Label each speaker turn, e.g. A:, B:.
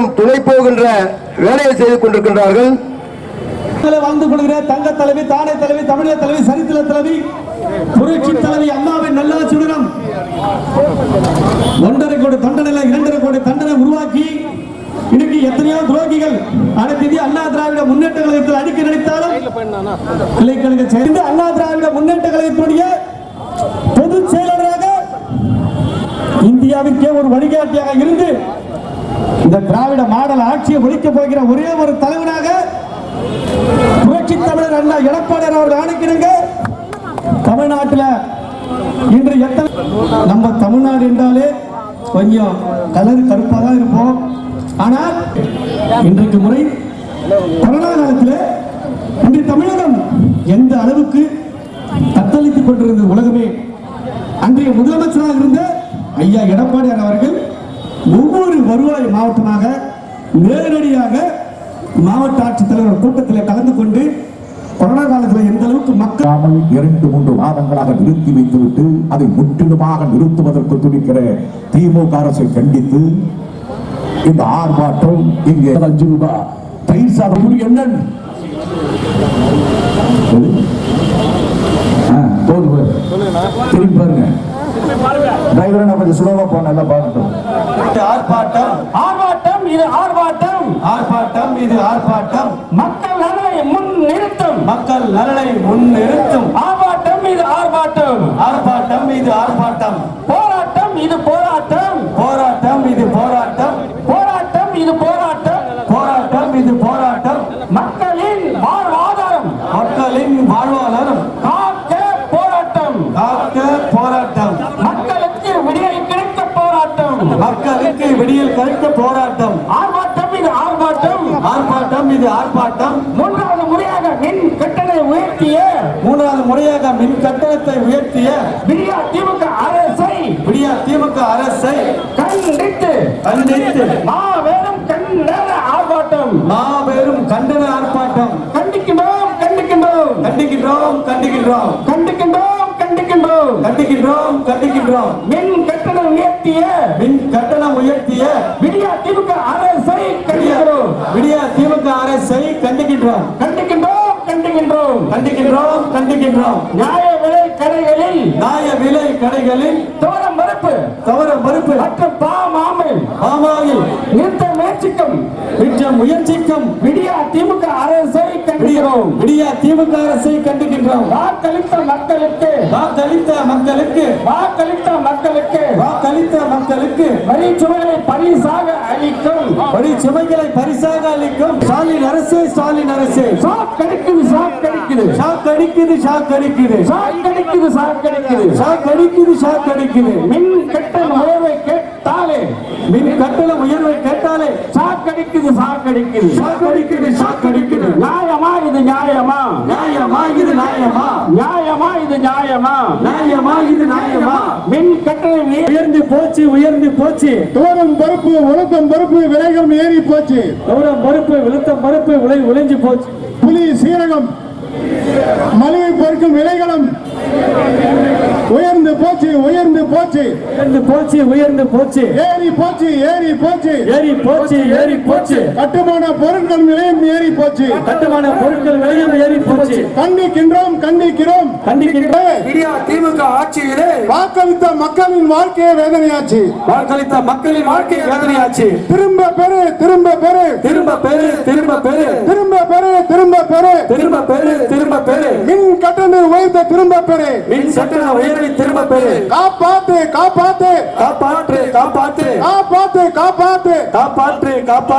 A: அனைவரும் துணை போகின்ற வேலையை செய்து கொண்டிருக்கின்றார்கள்.
B: வாழ்ந்து கொள்கிற தங்க தலைவி தானே தலைவி தமிழக தலைவி சரித்திர தலைவி புரட்சி தலைவி அம்மாவின் நல்லாட்சியுடனும் ஒன்றரை கோடி தண்டனை இரண்டரை கோடி தண்டனை உருவாக்கி இன்னைக்கு எத்தனையோ துரோகிகள் அனைத்து அண்ணா திராவிட முன்னேற்ற கழகத்தில் அடிக்க நினைத்தாலும் கிளைக்கழக சேர்ந்து அண்ணா திராவிட முன்னேற்ற கழகத்தினுடைய பொதுச் செயலாளராக இந்தியாவிற்கே ஒரு வழிகாட்டியாக இருந்து இந்த திராவிட மாடல் ஆட்சியை ஒழிக்க போகிற ஒரே ஒரு தலைவனாக புரட்சி தமிழர் அண்ணா எடப்பாடி அவர்கள் அனுப்பிடுங்க தமிழ்நாட்டில் இன்று எத்தனை நம்ம தமிழ்நாடு என்றாலே கொஞ்சம் கலர் கருப்பாக தான் இருப்போம். ஆனால் இன்றைக்கு முறை கொரோனா காலத்தில் இன்று தமிழகம் எந்த அளவுக்கு தத்தளித்துக் கொண்டிருந்தது உலகமே அன்றைய முதலமைச்சராக இருந்த ஐயா எடப்பாடியார் அவர்கள் ஒவ்வொரு வருவாய் மாவட்டமாக நேரடியாக மாவட்ட ஆட்சித்தலைவர் கூட்டத்தில் கலந்து கொண்டு கொரோனா காலத்தில் எந்த அளவுக்கு மக்கள்
C: இரண்டு மூன்று மாதங்களாக நிறுத்தி வைத்துவிட்டு அதை முற்றிலுமாக நிறுத்துவதற்கு துடிக்கிற திமுக அரசை கண்டித்து இந்த ஆர்ப்பாட்டம் இங்கே அஞ்சு ரூபாய் தயிர் சாதம் தோல்வு திரும்பி பாருங்க. டிரைவரை நான் கொஞ்சம் சுலபமா போன எல்லாம் பார்க்கட்டும்.
B: ஆர்ப்பாட்டம்.
D: ஆர்ப்பாட்டம் இது ஆர்ப்பாட்டம்.
B: ஆர்ப்பாட்டம் இது ஆர்ப்பாட்டம்.
D: மக்கள் நலனை முன் நிறுத்தும்
B: மக்கள் நலனை முன்னிறுத்தும்
D: ஆர்ப்பாட்டம் இது ஆர்ப்பாட்டம்
B: ஆர்ப்பாட்டம் இது ஆர்ப்பாட்டம்
D: போராட்டம் இது போராட்டம்
B: போராட்டம் இது போராட்டம்
D: போராட்டம் இது போராட்டம்
B: போராட்டம் இது போராட்டம்
D: மக்களின் வாழ்வாதாரம்
B: மக்களின் வாழ்வாதாரம்
D: காக்க போராட்டம்
B: காக்க போராட்டம்
D: மக்களுக்கு விடியல் கிடைக்க போராட்டம்
B: மக்களுக்கு விடியல் கழிக்க போராட்டம்.
D: ஆர்ப்பாட்டம் இது ஆர்ப்பாட்டம்.
B: ஆர்ப்பாட்டம் இது ஆர்ப்பாட்டம்.
D: மூன்றாவது முறையாக மின் கட்டணை உயர்த்திய
B: மூன்றாவது முறையாக மின் கட்டணத்தை உயர்த்திய
D: விடியா திமுக அரசை
B: விடியா திமுக அரசை
D: கண்டித்து
B: கண்டித்து
D: மாபெரும் கண்டன ஆர்ப்பாட்டம்.
B: மாபெரும் கண்டன ஆர்ப்பாட்டம்.
D: கண்டிக்கின்றோம் கண்டிக்கின்றோம்.
B: கண்டிக்கின்றோம் கண்டிக்கின்றோம்.
D: கண்டிக்கின்றோம். கண்டிக்கின்றோம்
B: கண்டிக்கின்றோம் கண்டிக்கின்றோம்
D: மின் கட்டணம் உயர்த்திய
B: மின் கட்டணம் உயர்த்திய
D: விடியா திமுக அரசை கண்டிக்கிறோம்
B: விடியா திமுக அரசை கண்டிக்கின்றோம்
D: கண்டிக்கின்றோம் கண்டிக்கின்றோம்
B: கண்டிக்கின்றோம் கண்டிக்கின்றோம்
D: நியாய விலை கடைகளில்
B: நியாய விலை கடைகளில்
D: தோரம் மறுப்பு.
B: தவற மறுப்பு.
D: மற்றும் பாமாமல்
B: பாமாயில்
D: நிறுத்த முயற்சிக்கும்.
B: விற்ற முயற்சிக்கும்.
D: விடியா திமுக அரசை கண்டிக்கிறோம்
B: விடியா திமுக அரசை கண்டிக்கின்றோம்
D: வாக்களித்த மக்களுக்கு.
B: வாக்களித்த மக்களுக்கு.
D: வாக்களித்த மக்களுக்கு.
B: வாக்களித்த மக்களுக்கு.
D: வரி சுமைகளை பரிசாக அளிக்கும்.
B: வரி சுமைகளை பரிசாக அளிக்கும். ஸ்டாலின் அரசு ஸ்டாலின் அரசு.
D: ஷாக் கிடைக்குது ஷாக் கிடைக்குது.
B: ஷாக் அடிக்குது ஷாக் அடிக்குது
D: ஷாக் கிடைக்குது ஷாக் கிடைக்குது.
B: ஷாக் அடிக்குது ஷாக் அடிக்குது
D: மின் கட்டண உயர்வை கேட்டாலே
B: மின் கட்டண உயர்வை கேட்டாலே ஷாக் அடிக்குது ஷாக் அடிக்குது
D: நியாயமா இது நியாயமா?
B: நியாயமா இது நியாயமா?
D: நியாயமா இது நியாயமா?
B: நியாயமா இது நியாயமா?
D: மின் கட்டணம் உயர்-
B: உயர்ந்து போச்சு உயர்ந்து போச்சு.
E: தோறும் பருப்பு உளுத்தம் பருப்பு விலைகள் ஏறி போச்சு.
B: தூரம் மறுப்பு விழுத்தம் மறுப்பு விலை உழைஞ்சு போச்சு.
E: புலி சீரகம் மளிகை பொருட்கள் விலைகளும் உயர்ந்து போச்சு உயர்ந்து போச்சு.
B: உயர்ந்து போச்சு உயர்ந்து போச்சு.
E: ஏறி போச்சு ஏறி போச்சு.
B: ஏறி போச்சு ஏறி போச்சு.
E: கட்டுமான பொருட்கள் விலையும் ஏறி போச்சு.
B: கட்டுமான பொருட்கள் விலையும் ஏறி போச்சு.
E: கண்டிக்கின்றோம் கண்டிக்கிறோம்.
B: கண்டிக்கின்ற
F: இந்தியா திமுக ஆட்சியிலே
E: வாக்களித்த மக்களின் வாழ்க்கையை வேதனையாச்சு.
B: வாக்களித்த மக்களின் வாழ்க்கை வேதனையாச்சு.
E: திரும்ப பெறு திரும்ப பெறு.
B: திரும்ப பெரு திரும்ப பெரு
E: திரும்ப பெறு திரும்ப பெறு.
B: திரும்ப பெரு திரும்ப பெரு
E: மின் கட்டண உயர்த்த திரும்ப பெறு.
B: மின் சட்டண உயர்வை திரும்ப பெரு
E: காப்பாத்து காப்பாத்து
B: காப்பாற்று காப்பாற்று.
E: காப்பாத்து காப்பாத்து
B: காப்பாற்று காப்பாற்று.